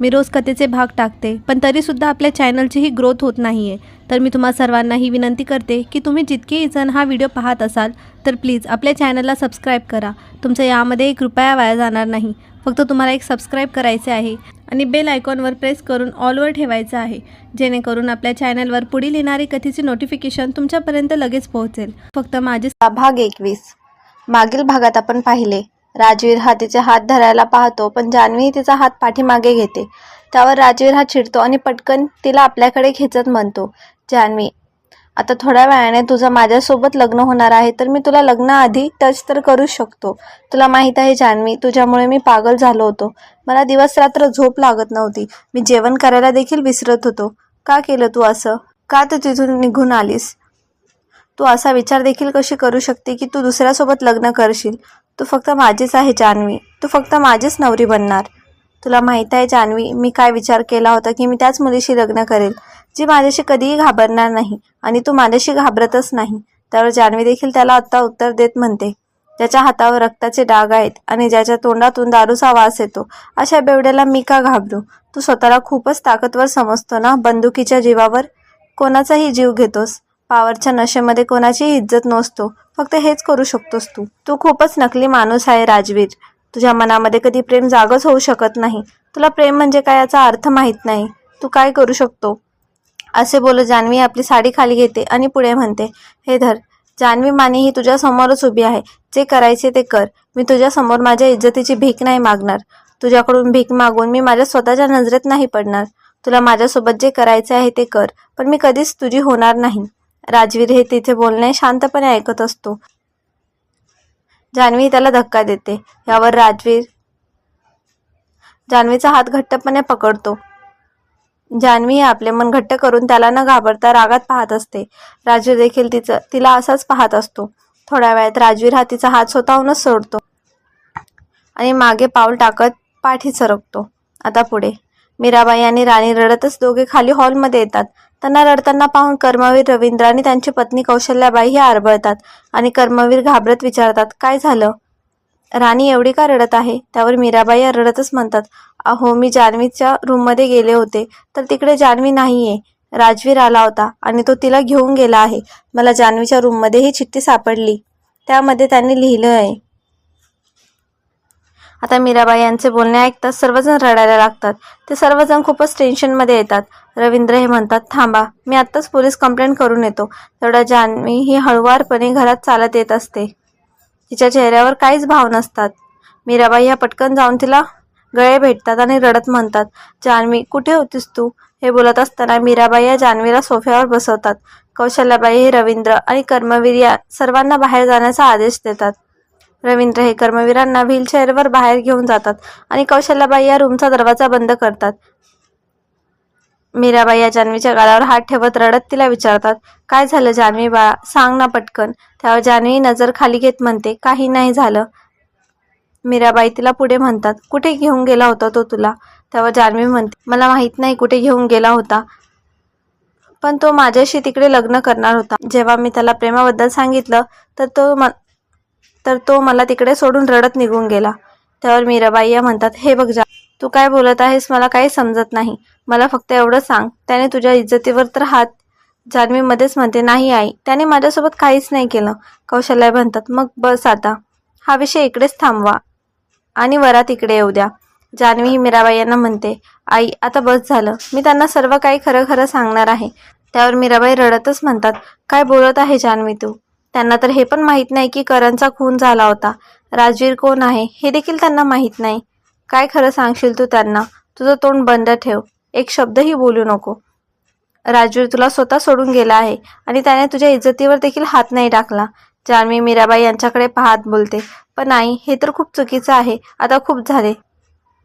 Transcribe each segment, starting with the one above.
मी रोज कथेचे भाग टाकते पण तरीसुद्धा आपल्या चॅनलची ही ग्रोथ होत नाही आहे तर मी तुम्हा सर्वांना ही विनंती करते की तुम्ही जितकेही जण हा व्हिडिओ पाहत असाल तर प्लीज आपल्या चॅनलला सबस्क्राईब करा. तुमचं यामध्ये एक रुपया वाया जाणार नाही. फक्त तुम्हाला एक सबस्क्राईब करायचे आहे आणि बेल आयकॉनवर प्रेस करून ऑलवर ठेवायचं आहे जेणेकरून आपल्या चॅनलवर पुढील येणारी कथेची नोटिफिकेशन तुमच्यापर्यंत लगेच पोहोचेल. फक्त माझे भाग एकवीस. मागील भागात आपण पाहिले राजवीर हा तिचे हात धरायला पाहतो पण जान्हवी तिचा हात पाठीमागे घेते. त्यावर राजवीर हा चिडतो आणि पटकन तिला आपल्याकडे खेचत म्हणतो जान्हवी आता थोड्या वेळाने तुझं माझ्यासोबत लग्न होणार आहे तर मी तुला लग्नाआधी टच तर करू शकतो. तुला माहीत आहे जान्हवी तुझ्यामुळे मी पागल झालो होतो. मला दिवस रात्र झोप लागत नव्हती. मी जेवण करायला देखील विसरत होतो. का केलं तू असं? का तू तिथून निघून आलीस? तू असा विचार देखील कशी करू शकते की तू दुसऱ्यासोबत लग्न करशील? तू फक्त माझीच आहे जान्हवी. तू फक्त माझीच नवरी बनणार. तुला माहीत आहे जान्हवी मी काय विचार केला होता की मी त्याच मुलीशी लग्न करेल जी माझ्याशी कधीही घाबरणार नाही आणि तू माझ्याशी घाबरतच नाही. त्यावर जान्हवी देखील त्याला आत्ता उत्तर देत म्हणते ज्याच्या हातावर रक्ताचे डाग आहेत आणि ज्याच्या तोंडातून दारूचा वास येतो अशा बेवड्याला मी का घाबरू? तू स्वतःला खूपच ताकदवर समजतो ना बंदुकीच्या जीवावर? कोणाचाही जीव घेतोस. पावरच्या नशेमध्ये कोणाचीही इज्जत नसतो. फक्त हेच करू शकतोस तू. तू खूपच नकली माणूस आहे राजवीर. तुझ्या मनामध्ये कधी प्रेम जागच होऊ शकत नाही. तुला प्रेम म्हणजे काय याचा अर्थ माहीत नाही. तू काय करू शकतो? असे बोलो जान्हवी आपली साडी खाली घेते आणि पुढे म्हणते हे धर जान्हवी माने ही तुझ्या समोरच उभी आहे. जे करायचे ते कर. मी तुझ्या समोर माझ्या इज्जतीची भीक नाही मागणार. तुझ्याकडून भीक मागून मी माझ्या स्वतःच्या नजरेत नाही पडणार. तुला माझ्यासोबत जे करायचे आहे ते कर पण मी कधीच तुझी होणार नाही. राजवीर हे तिथे बोलणे शांतपणे ऐकत असतो. जान्हवी त्याला धक्का देते. यावर राजवीर जान्हवीचा हात घट्टपणे पकडतो. जान्हवी आपले मन घट्ट करून त्याला न घाबरता रागात पाहत असते. राजवीर देखील तिचं तिला असाच पाहत असतो. थोड्या वेळात राजवीर हा तिचा हात स्वतःहूनच सोडतो आणि मागे पाऊल टाकत पाठी सरकतो. आता पुढे. मीराबाई आणि राणी रडतच दोघे खाली हॉलमध्ये येतात. त्यांना रडताना पाहून कर्मवीर रवींद्र आणि त्यांची पत्नी कौशल्याबाई ही आरबळतात आणि कर्मवीर घाबरत विचारतात काय झालं? राणी एवढी का रडत आहे त्यावर मीराबाई या रडतच म्हणतात अहो मी जान्हवीच्या रूममध्ये गेले होते तर तिकडे जान्हवी नाहीये. राजवीर आला होता आणि तो तिला घेऊन गेला आहे. मला जान्हवीच्या रूममध्ये ही चिठ्ठी सापडली. त्यामध्ये त्यांनी लिहिलं आहे आता मीराबाई यांचे बोलणे ऐकतात सर्वजण रडायला लागतात. ते सर्वजण खूपच टेन्शनमध्ये येतात. रवींद्र हे म्हणतात थांबा मी आत्ताच पोलीस कंप्लेंट करून येतो. तेवढ्या जान्हवी ही हळुवारपणे घरात चालत येत असते तिच्या चेहऱ्यावर काहीच भाव नसतात. मीराबाई ह्या पटकन जाऊन तिला गळे भेटतात आणि रडत म्हणतात जान्हवी कुठे होतीस तू? हे बोलत असताना मीराबाई या जान्हवीला सोफ्यावर बसवतात. कौशल्याबाई हे रवींद्र आणि कर्मवीर या सर्वांना बाहेर जाण्याचा आदेश देतात. रवींद्र हे कर्मवीरांना व्हीलचेअरवर बाहेर घेऊन जातात आणि कौशल्याबाई या रूमचा दरवाजा बंद करतात. मीराबाई या जान्हवीच्या गालावर हात ठेवत रडत तिला विचारतात काय झालं जान्हवी बा सांग ना पटकन. त्यावर जान्हवी नजर खाली घेत म्हणते काही नाही झालं. मीराबाई तिला पुढे म्हणतात कुठे घेऊन गेला होता तो तुला? तेव्हा जान्हवी म्हणते मला माहीत नाही कुठे घेऊन गेला होता पण तो माझ्याशी तिकडे लग्न करणार होता. जेव्हा मी त्याला प्रेमाबद्दल सांगितलं तर तो म तर तो मला तिकडे सोडून रडत निघून गेला. त्यावर मीराबाई या म्हणतात हे बघ जा तू काय बोलत आहेस मला काही समजत नाही. मला फक्त एवढं सांग त्याने तुझ्या इज्जतीवर तर हात जान्हवीमध्येच म्हणते नाही आई त्याने माझ्यासोबत काहीच नाही केलं. कौशल्या म्हणतात मग बस आता हा विषय इकडेच थांबवा आणि वरात इकडे येऊ द्या. जान्हवी ही मीराबाई यांना म्हणते आई आता बस झालं मी त्यांना सर्व काही खरं खरं सांगणार आहे. त्यावर मीराबाई रडतच म्हणतात काय बोलत आहे जान्हवी तू? त्यांना तर हे पण माहीत नाही की करणचा खून झाला होता. राजवीर कोण आहे हे देखील त्यांना माहीत नाही. काय खरं सांगशील तू त्यांना? तुझं तोंड बंद ठेव. एक शब्दही बोलू नको. राजवीर तुला स्वतः सोडून गेला आहे आणि त्याने तुझ्या इज्जतीवर देखील हात नाही टाकला. जान्हवी मीराबाई यांच्याकडे पाहत बोलते पण आई हे तर खूप चुकीचं आहे. आता खूप झाले.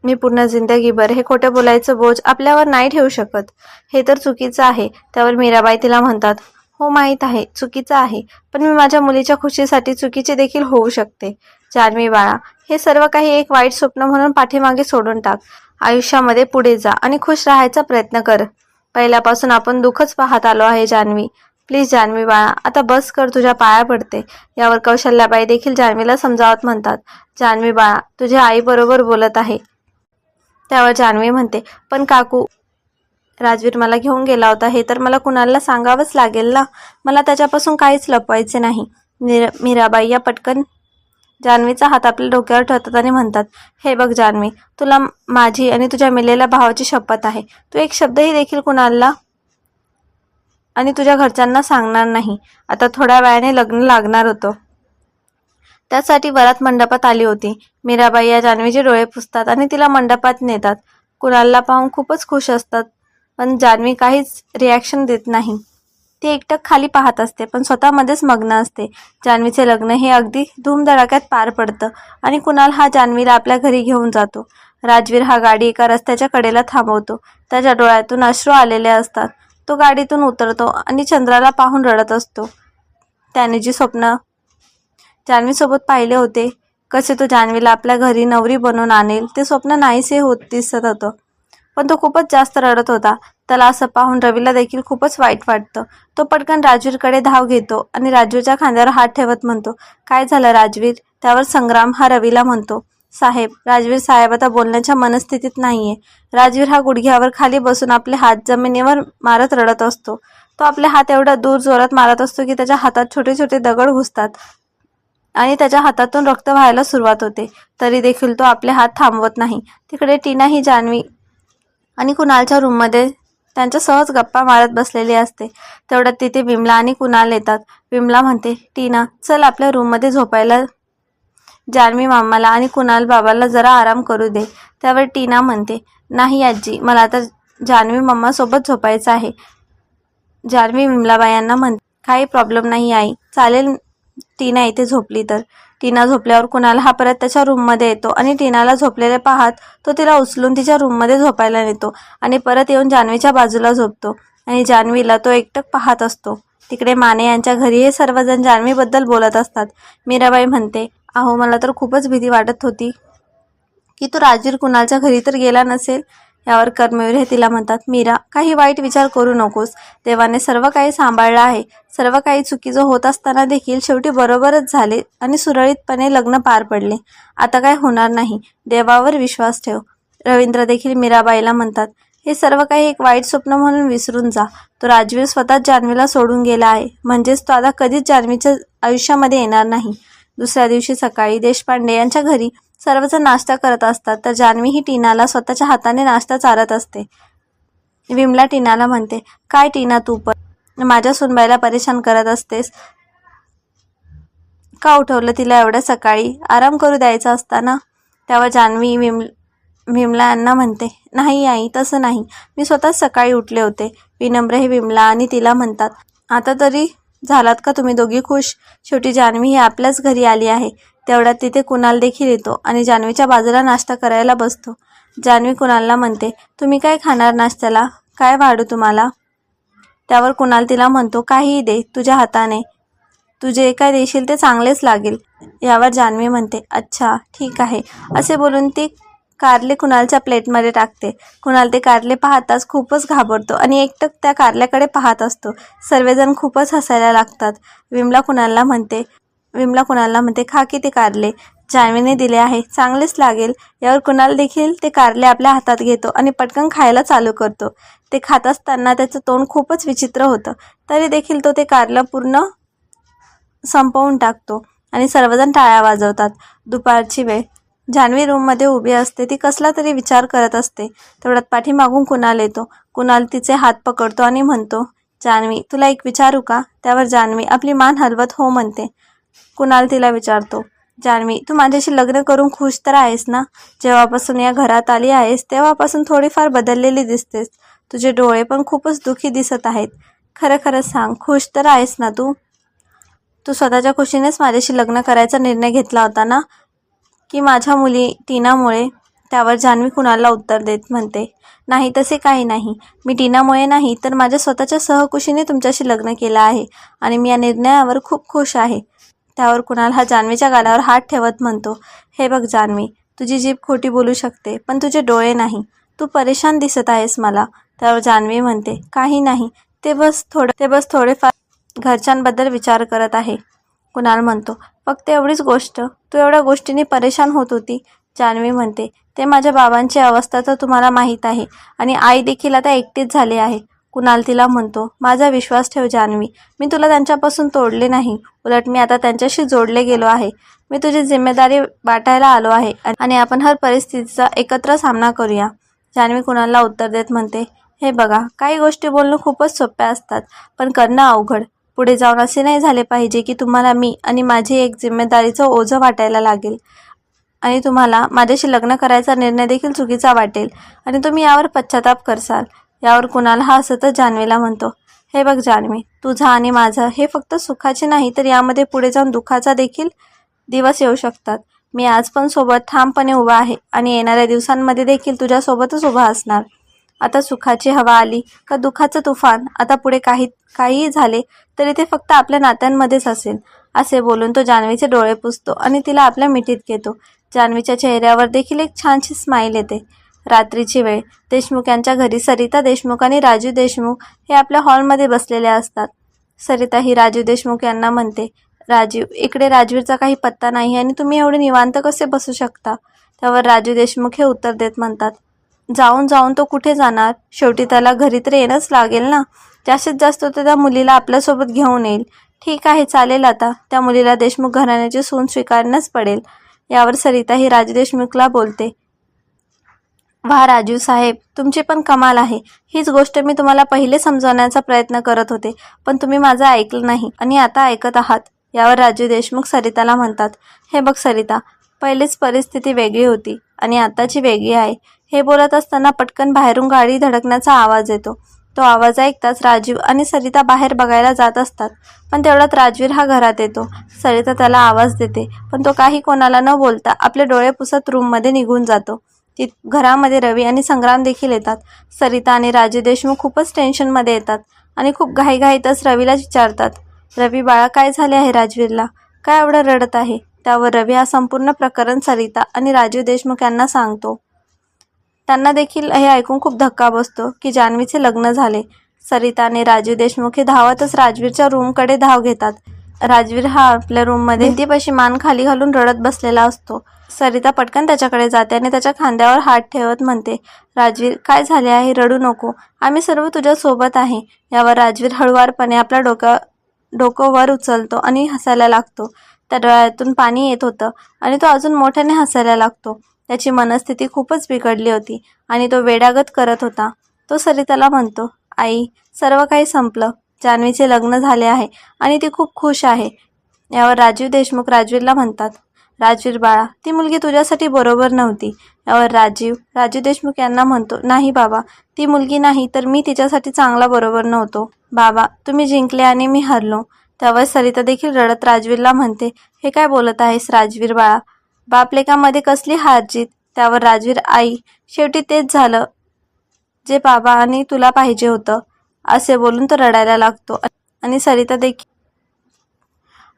मी पूर्ण जिंदगीभर हे खोटं बोलायचं बोज आपल्यावर नाही ठेवू शकत. हे तर चुकीचं आहे. त्यावर मीराबाई तिला म्हणतात हो माहीत आहे. चुकीचं आहे. पण मी माझ्या मुलीच्या खुशीसाठी चुकीचे देखील होऊ शकते. जान्हवी बाळा हे सर्व काही एक वाईट स्वप्न म्हणून पाठीमागे सोडून टाक. आयुष्यामध्ये पुढे जा आणि खुश राहायचा प्रयत्न कर. पहिल्यापासून आपण दुःखच पाहत आलो आहे जान्हवी. प्लीज जान्हवी बाळा आता बस कर तुझ्या पाया पडते. यावर कौशल्याबाई देखील जान्हवीला समजावत म्हणतात. जान्हवी बाळा तुझ्या आई बरोबर बोलत आहे. त्यावर जान्हवी म्हणते पण काकू राजवीर मला घेऊन गेला होता. हे तर मला कुणाला सांगावंच लागेल ना? मला त्याच्यापासून काहीच लपवायचे नाही. मीरा मीराबाई या पटकन जान्हवीचा हात आपल्या डोक्यावर ठेवतात आणि म्हणतात हे बघ जान्हवी तुला माझी आणि तुझ्या मिलेल्या भावाची शपथ आहे. तू एक शब्दही देखील कुणाला आणि तुझ्या घरच्यांना सांगणार नाही. आता थोड्या वेळाने लग्न लागणार होतं. त्यासाठी वरात मंडपात आली होती. मीराबाई या जान्हवीचे डोळे पुसतात आणि तिला मंडपात नेतात. कुणालला पाहून खूपच खुश असतात. पण जान्हवी काहीच रिॲक्शन देत नाही. ती एकटक खाली पाहत असते पण स्वतःमध्येच मग्न असते. जान्हवीचे लग्न हे अगदी धूमधडाक्यात पार पडतं आणि कुणाल हा जान्हवीला आपल्या घरी घेऊन जातो. राजवीर हा गाडी एका रस्त्याच्या कडेला थांबवतो. त्याच्या डोळ्यातून अश्रू आलेले असतात. तो गाडीतून उतरतो आणि चंद्राला पाहून रडत असतो. त्याने जी स्वप्न जान्हवीसोबत पाहिले होते कसे तो जान्हवीला आपल्या घरी नवरी बनवून आणेल ते स्वप्न नाहीसे होत दिसत होतं. पण तो खूपच जास्त रडत होता. त्याला असं पाहून रवीला देखील खूपच वाईट वाटतं. तो पटकन राजवीरकडे धाव घेतो आणि राजवीरच्या खांद्यावर हात ठेवत म्हणतो काय झालं राजवीर? त्यावर संग्राम हा रवीला म्हणतो. साहेब राजवीर साहेब आता बोलण्याच्या मनस्थितीत नाहीये. राजवीर हा गुडघ्यावर खाली बसून आपले हात जमिनीवर मारत रडत असतो. तो आपले हात एवढा दूर जोरात मारत असतो की त्याच्या हातात छोटे छोटे दगड घुसतात आणि त्याच्या हातातून रक्त व्हायला सुरुवात होते. तरी देखील तो आपले हात थांबवत नाही. तिकडे टीना ही जान्हवी आणि कुणालच्या रूममध्ये त्यांच्या सहज गप्पा मारत बसलेली असते. तेवढ्यात तिथे विमला आणि कुणाल येतात. विमला म्हणते टीना चल आपल्या रूममध्ये झोपायला जान्हवी मामाला आणि कुणाल बाबाला जरा आराम करू दे. त्यावर टीना म्हणते नाही आजी मला तर जान्हवी मम्मासोबत झोपायचं आहे. जान्हवी विमलाबायांना म्हण काही प्रॉब्लेम नाही आई चालेल टीना इथे झोपली तर. टीना झोपल्यावर कुणाला हा परत त्याच्या रूममध्ये येतो आणि टीनाला झोपलेले पाहत तो तिला उचलून तिच्या रूममध्ये झोपायला नेतो आणि परत येऊन जान्हवीच्या बाजूला झोपतो. आणि जान्हवीला तो एकटक पाहत असतो. तिकडे माने यांच्या घरी हे सर्वजण जान्हवीबद्दल बोलत असतात. मीराबाई म्हणते अहो मला तर खूपच भीती वाटत होती की तो राजवीर कुणालच्या घरी तर गेला नसेल? यावर कर्मवीर हे तिला म्हणतात मीरा काही वाईट विचार करू नकोस. देवाने सर्व काही सांभाळलं आहे. सर्व काही चुकीचं होत असताना देखील शेवटी बरोबरच झाले आणि सुरळीतपणे लग्न पार पडले. आता काय होणार नाही. देवावर विश्वास ठेव. रवींद्र देखील मीराबाईला म्हणतात हे सर्व काही एक वाईट स्वप्न म्हणून विसरून जा. तो राजवीर स्वतःच जान्हवीला सोडून गेला आहे. म्हणजेच तो आता कधीच जान्हवीच्या आयुष्यामध्ये येणार नाही. दुसऱ्या दिवशी सकाळी देशपांडे यांच्या घरी सर्वजण नाश्ता करत असतात. तर जान्हवी ही टीनाला स्वतःच्या हाताने नाश्ता चारत असते. विमला टीनाला म्हणते काय टीना तू पण? माझ्या सुनबाईला परेशान करत असतेस. का उठवलं तिला एवढ्या सकाळी? आराम करू द्यायचा असताना त्यावर जान्हवी विम विमला यांना म्हणते नाही आई तसं नाही. मी स्वतःच सकाळी उठले होते. विनम्र हे विमला आणि तिला म्हणतात आता तरी झालात का तुम्ही दोघी खुश? शेवटी जान्हवी ही आपल्याच घरी आली आहे. तेवढ्यात तिथे कुणाल देखील येतो आणि जान्हवीच्या बाजूला नाश्ता करायला बसतो. जान्हवी कुणालला म्हणते तुम्ही काय खाणार नाश्त्याला? काय वाढू तुम्हाला? त्यावर कुणाल तिला म्हणतो काहीही दे तुझ्या हाताने. तू जे काय देशील ते चांगलेच लागेल. यावर जान्हवी म्हणते अच्छा ठीक आहे. असे बोलून ती कारले कुणालच्या प्लेटमध्ये टाकते. कुणाल ते कारले पाहताच खूपच घाबरतो आणि एकटक त्या कारल्याकडे पाहत असतो. सर्वजण खूपच हसायला लागतात. विमला कुणालला म्हणते विमला कुणालला म्हणते खा की ते कारले. जान्हवीने दिले आहे. चांगलेच लागेल. यावर कुणाल देखील ते कारले आपल्या हातात घेतो आणि पटकन खायला चालू करतो. ते खात असताना त्याचं तोंड खूपच विचित्र होतं. तरी देखील तो ते कारलं पूर्ण संपवून टाकतो आणि सर्वजण टाळ्या वाजवतात. दुपारची वेळ. जान्हवी रूममध्ये उभी असते. ती कसला तरी विचार करत असते. तेवढ्यात पाठीमागून कुणाल येतो. कुणाल तिचे हात पकडतो आणि म्हणतो जान्हवी तुला एक विचारू का? त्यावर जान्हवी आपली मान हलवत हो म्हणते. कुणाल तिला विचारतो जान्हवी तू माझ्याशी लग्न करून खुश तर आहेस ना? जेव्हापासून या घरात आली आहेस तेव्हापासून थोडीफार बदललेली दिसतेस. तुझे डोळे पण खूपच दुःखी दिसत आहेत. खरं खरं सांग खुश तर आहेस ना तू? तू स्वतःच्या खुशीनेच माझ्याशी लग्न करायचा निर्णय घेतला होता ना? की माझ्या मुली टीनामुळे? त्यावर जान्हवी कुणालला उत्तर देत म्हणते नाही तसे काही नाही. मी टीनामुळे नाही तर माझ्या स्वतःच्या सहकुशीने तुमच्याशी लग्न केलं आहे आणि मी या निर्णयावर खूप खुश आहे. त्यावर कुणाल हा जान्हवीच्या गालावर हात ठेवत म्हणतो हे बघ जान्हवी तुझी जीभ खोटी बोलू शकते पण तुझे डोळे नाही. तू परेशान दिसत आहेस मला. त्यावर जान्हवी म्हणते काही नाही ते बस थोडं ते बस थोडेफार घरच्यांबद्दल विचार करत आहे. कुणाल म्हणतो फक्त एवढीच गोष्ट तू एवढ्या गोष्टींनी परेशान होत होती. जान्हवी म्हणते ते माझ्या बाबांची अवस्था तर तुम्हाला माहीत आहे आणि आई देखील आता एकटीच झाली आहे. कुणाल तिला म्हणतो माझा विश्वास ठेव जान्हवी मी तुला त्यांच्यापासून तोडले नाही. उलट मी आता त्यांच्याशी जोडले गेलो आहे. मी तुझी जिम्मेदारी वाटायला आलो आहे आणि आपण हर परिस्थितीचा एकत्र सामना करूया. जान्हवी कुणालला उत्तर देत म्हणते हे बघा काही गोष्टी बोलणं खूपच सोप्या असतात पण करणं अवघड. पुढे जाऊन असे नाही झाले पाहिजे की तुम्हाला मी आणि माझी एक जिम्मेदारीचं ओझं वाटायला लागेल आणि तुम्हाला माझ्याशी लग्न करायचा निर्णय देखील चुकीचा वाटेल आणि तुम्ही यावर पश्चाताप करसाल. यावर कुणाला हा हसतच जान्हवीला म्हणतो. हे बघ जान्हवी तुझा आणि माझं हे फक्त सुखाचे नाही तर यामध्ये पुढे जाऊन दुःखाचा देखील दिवस येऊ शकतात. मी आज पण सोबत ठामपणे उभा आहे आणि येणाऱ्या दिवसांमध्ये देखील तुझ्यासोबतच उभा असणार. आता सुखाची हवा आली का दुःखाचं तुफान? आता पुढे काही काहीही झाले तरी ते फक्त आपल्या नात्यांमध्येच असेल. असे बोलून तो जान्हवीचे डोळे पुसतो आणि तिला आपल्या मिठीत घेतो. जान्हवीच्या चेहऱ्यावर देखील एक छानशी स्माईल येते. रात्रीची वेळ. देशमुख यांच्या घरी सरिता देशमुख आणि राजू देशमुख हे आपल्या हॉलमध्ये बसलेले असतात. सरिता ही राजू देशमुख यांना म्हणते राजीव इकडे राजवीरचा काही पत्ता नाही आणि तुम्ही एवढे निवांत कसे बसू शकता? त्यावर राजू देशमुख हे उत्तर देत म्हणतात जाऊन जाऊन तो कुठे जाणार? शेवटी त्याला घरी तर येणंच लागेल ना? जास्तीत जास्त तो त्या मुलीला आपल्यासोबत घेऊन येईल. ठीक आहे चालेल आता. त्या मुलीला देशमुख घराण्याची सून स्वीकारणंच पडेल. यावर सरिता ही राजू देशमुखला बोलते वा राजू साहेब तुमची पण कमाल आहे. हीच गोष्ट मी तुम्हाला पहिले समजवण्याचा प्रयत्न करत होते पण तुम्ही माझं ऐकलं नाही आणि आता ऐकत आहात. यावर राजू देशमुख सरिताला म्हणतात हे बघ सरिता पहिलीच परिस्थिती वेगळी होती आणि आताची वेगळी आहे. हे बोलत असताना पटकन बाहेरून गाडी धडकण्याचा आवाज येतो. तो आवाज ऐकताच राजीव आणि सरिता बाहेर बघायला जात असतात पण तेवढ्यात राजवीर हा घरात येतो. सरिता त्याला आवाज देते पण तो काही कोणाला न बोलता आपले डोळे पुसत रूममध्ये निघून जातो. ती घरामध्ये रवी आणि संग्राम देखील येतात. सरिता आणि राजू देशमुख खूपच टेन्शनमध्ये येतात आणि खूप घाईघाईतच रवीला विचारतात रवी बाळा काय झाले आहे राजवीरला? काय एवढं रडत आहे? त्यावर रवी हा संपूर्ण प्रकरण सरिता आणि राजीव देशमुख यांना सांगतो. त्यांना देखील हे ऐकून खूप धक्का बसतो की जान्हवीचे लग्न झाले. सरिता आणि राजीव देशमुख हे धावतच राजवीरच्या रूमकडे धाव घेतात. राजवीर हा आपल्या रूममध्ये भिंतीपाशी मान खाली घालून रडत बसलेला असतो. सरिता पटकन त्याच्याकडे जाते आणि त्याच्या खांद्यावर हात ठेवत म्हणते राजवीर काय झाले आहे? रडू नको. आम्ही सर्व तुझ्या सोबत आहे. यावर राजवीर हळुवारपणे आपला डोकं डोकं वर उचलतो आणि हसायला लागतो. त्या डोळ्यातून पाणी येत होतं आणि तो अजून मोठ्याने हसायला लागतो. त्याची मनस्थिती खूपच बिघडली होती आणि तो वेडागत करत होता. तो सरिताला म्हणतो आई सर्व काही संपलं. जान्हवीचे लग्न झाले आहे आणि ती खूप खुश आहे. यावर राजीव देशमुख राजवीरला म्हणतात राजवीर बाळा ती मुलगी तुझ्यासाठी बरोबर नव्हती. यावर राजीव राजू देशमुख यांना म्हणतो नाही बाबा ती मुलगी नाही तर मी तिच्यासाठी चांगला बरोबर नव्हतो. बाबा तुम्ही जिंकले आणि मी हरलो. त्यावर सरिता देखील रडत राजवीरला म्हणते हे काय बोलत आहेस राजवीर बाळा? बापलेकामध्ये कसली हारजीत त्यावर राजवीर आई शेवटी तेच झालं जे बाबा आणि तुला पाहिजे होतं. असे बोलून तो रडायला लागतो. आणि सरिता देखील